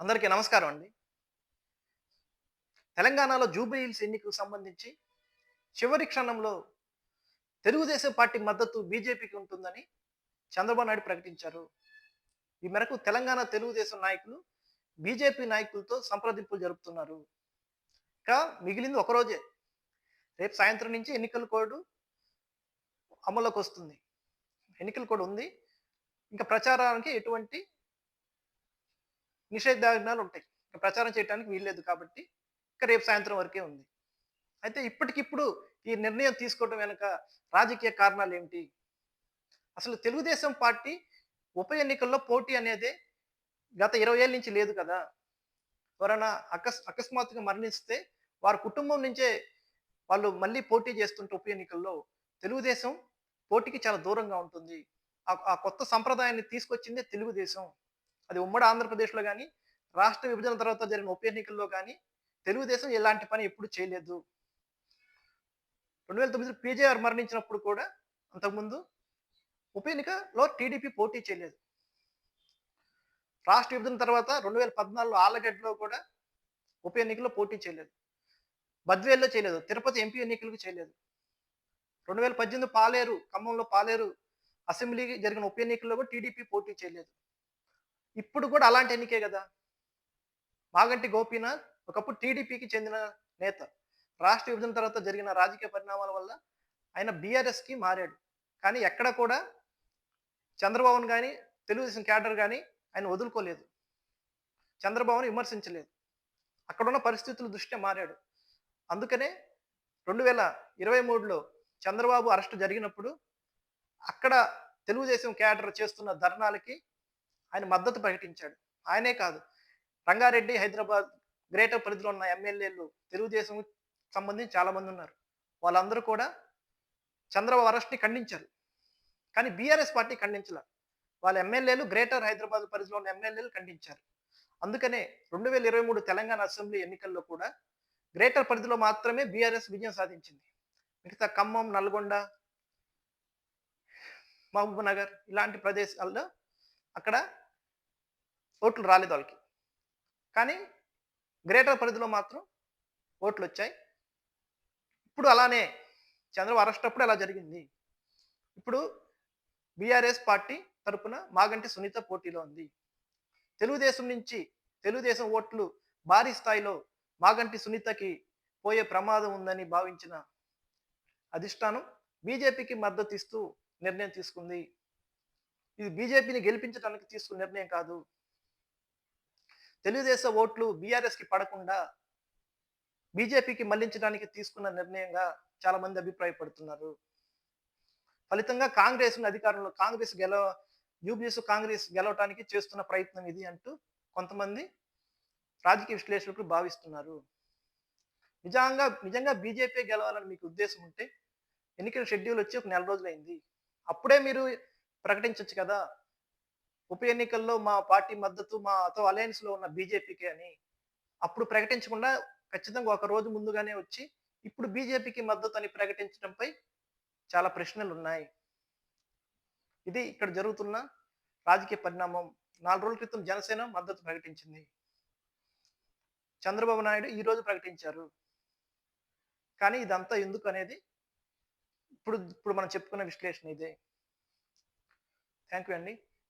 అందరికీ నమస్కారం అండి. తెలంగాణలో జూబ్లీహిల్స్ ఎన్నికలకు సంబంధించి చివరి క్షణంలో తెలుగుదేశం పార్టీ మద్దతు బీజేపీకి ఉంటుందని చంద్రబాబు నాయుడు ప్రకటించారు. ఈ మేరకు తెలంగాణ తెలుగుదేశం నాయకులు బీజేపీ నాయకులతో సంప్రదింపులు జరుపుతున్నారు. ఇంకా మిగిలింది ఒకరోజే రేపు సాయంత్రం నుంచి ఎన్నికల కోడ్ అమల్లోకి వస్తుంది. ఎన్నికల కోడ్ ఉంది. ఇంకా ప్రచారానికి ఎటువంటి నిషేధాజ్ఞాలు ఉంటాయి. ఇంకా ప్రచారం చేయడానికి వీల్లేదు కాబట్టి ఇంకా రేపు సాయంత్రం వరకే ఉంది. అయితే ఇప్పటికిప్పుడు ఈ నిర్ణయం తీసుకోవడం వెనుక రాజకీయ కారణాలు ఏమిటి? అసలు తెలుగుదేశం పార్టీ ఉప ఎన్నికల్లో పోటీ అనేది గత ఇరవై ఏళ్ళ నుంచి లేదు కదా. ఎవరైనా అకస్ అకస్మాత్తుగా మరణిస్తే వారి కుటుంబం నుంచే వాళ్ళు మళ్ళీ పోటీ చేస్తుంటే ఉప ఎన్నికల్లో తెలుగుదేశం పోటీకి చాలా దూరంగా ఉంటుంది. ఆ- ఆ కొత్త సంప్రదాయాన్ని తీసుకొచ్చిందే తెలుగుదేశం. అది ఉమ్మడి ఆంధ్రప్రదేశ్లో కానీ రాష్ట్ర విభజన తర్వాత జరిగిన ఉప ఎన్నికల్లో కానీ తెలుగుదేశం ఎలాంటి పని ఎప్పుడు చేయలేదు. రెండు వేల తొమ్మిది పీజేఆర్ మరణించినప్పుడు కూడా అంతకుముందు ఉప ఎన్నికలో టీడీపీ పోటీ చేయలేదు. రాష్ట్ర విభజన తర్వాత రెండు వేల పద్నాలుగులో ఆలగడ్డలో కూడా ఉప ఎన్నికల్లో పోటీ చేయలేదు. బద్వేల్లో చేయలేదు. తిరుపతి ఎంపీ ఎన్నికలకు చేయలేదు. రెండు వేల పద్దెనిమిది పాలేరు ఖమ్మంలో పాలేరు అసెంబ్లీకి జరిగిన ఉప ఎన్నికల్లో కూడా టీడీపీ పోటీ చేయలేదు. ఇప్పుడు కూడా అలాంటి ఎన్నికే కదా? మాగంటి గోపీనాథ్ ఒకప్పుడు టీడీపీకి చెందిన నేత. రాష్ట్ర విభజన తర్వాత జరిగిన రాజకీయ పరిణామాల వల్ల ఆయన బీఆర్ఎస్కి మారాడు. కానీ ఎక్కడ కూడా చంద్రబాబును కానీ తెలుగుదేశం క్యాడర్ కానీ ఆయన వదులుకోలేదు. చంద్రబాబును విమర్శించలేదు. అక్కడున్న పరిస్థితుల దృష్ట్యా మారాడు. అందుకనే రెండు వేల ఇరవై మూడులో చంద్రబాబు అరెస్టు జరిగినప్పుడు అక్కడ తెలుగుదేశం క్యాడర్ చేస్తున్న ధర్నాలకి ఆయన మద్దతు ప్రకటించాడు. ఆయనే కాదు రంగారెడ్డి హైదరాబాద్ గ్రేటర్ పరిధిలో ఉన్న ఎమ్మెల్యేలు తెలుగుదేశం సంబంధించి చాలామంది ఉన్నారు. వాళ్ళందరూ కూడా చంద్రబాబు అరెస్ట్ని ఖండించారు. కానీ బీఆర్ఎస్ పార్టీ ఖండించలే. వాళ్ళ ఎమ్మెల్యేలు గ్రేటర్ హైదరాబాద్ పరిధిలో ఉన్న ఎమ్మెల్యేలు ఖండించారు. అందుకనే రెండు వేల ఇరవై మూడు తెలంగాణ అసెంబ్లీ ఎన్నికల్లో కూడా గ్రేటర్ పరిధిలో మాత్రమే బీఆర్ఎస్ విజయం సాధించింది. మిగతా ఖమ్మం నల్గొండ మహబూబ్ నగర్ ఇలాంటి ప్రదేశాల్లో అక్కడ ఓట్లు రాలేదు వాళ్ళకి. కానీ గ్రేటర్ పరిధిలో మాత్రం ఓట్లు వచ్చాయి ఇప్పుడు అలానే చంద్రబాబు అరెస్ట్ అప్పుడు అలా జరిగింది? ఇప్పుడు బీఆర్ఎస్ పార్టీ తరపున మాగంటి సునీత పోటీలో ఉంది. తెలుగుదేశం నుంచి తెలుగుదేశం ఓట్లు భారీ స్థాయిలో మాగంటి సునీతకి పోయే ప్రమాదం ఉందని భావించిన అధిష్టానం బీజేపీకి మద్దతు ఇస్తూ నిర్ణయం తీసుకుంది. ఇది బీజేపీని గెలిపించడానికి తీసుకున్న నిర్ణయం కాదు. తెలుగుదేశం ఓట్లు బీఆర్ఎస్కి పడకుండా బీజేపీకి మళ్ళించడానికి తీసుకున్న నిర్ణయంగా చాలా మంది అభిప్రాయపడుతున్నారు. ఫలితంగా కాంగ్రెస్ అధికారంలో కాంగ్రెస్ గెలవ యూబీఎస్ కాంగ్రెస్ గెలవటానికి చేస్తున్న ప్రయత్నం ఇది అంటూ కొంతమంది రాజకీయ విశ్లేషకులు భావిస్తున్నారు. నిజంగా నిజంగా బీజేపీ గెలవాలని మీకు ఉద్దేశం ఉంటే ఎన్నికల షెడ్యూల్ వచ్చి ఒక నెల రోజులైంది. అప్పుడే మీరు ప్రకటించవచ్చు కదా? ఉప ఎన్నికల్లో మా పార్టీ మద్దతు మాతో అలయన్స్లో ఉన్న బీజేపీకి అని అప్పుడు ప్రకటించకుండా ఖచ్చితంగా ఒక రోజు ముందుగానే వచ్చి ఇప్పుడు బీజేపీకి మద్దతు అని ప్రకటించడంపై చాలా ప్రశ్నలు ఉన్నాయి ఇది ఇక్కడ జరుగుతున్న రాజకీయ పరిణామం. నాలుగు రోజుల క్రితం జనసేన మద్దతు ప్రకటించింది. చంద్రబాబు నాయుడు ఈ రోజు ప్రకటించారు. కానీ ఇదంతా ఎందుకు అనేది ఇప్పుడు ఇప్పుడు మనం చెప్పుకున్న విశ్లేషణ ఇదే. థ్యాంక్ యూ అండి.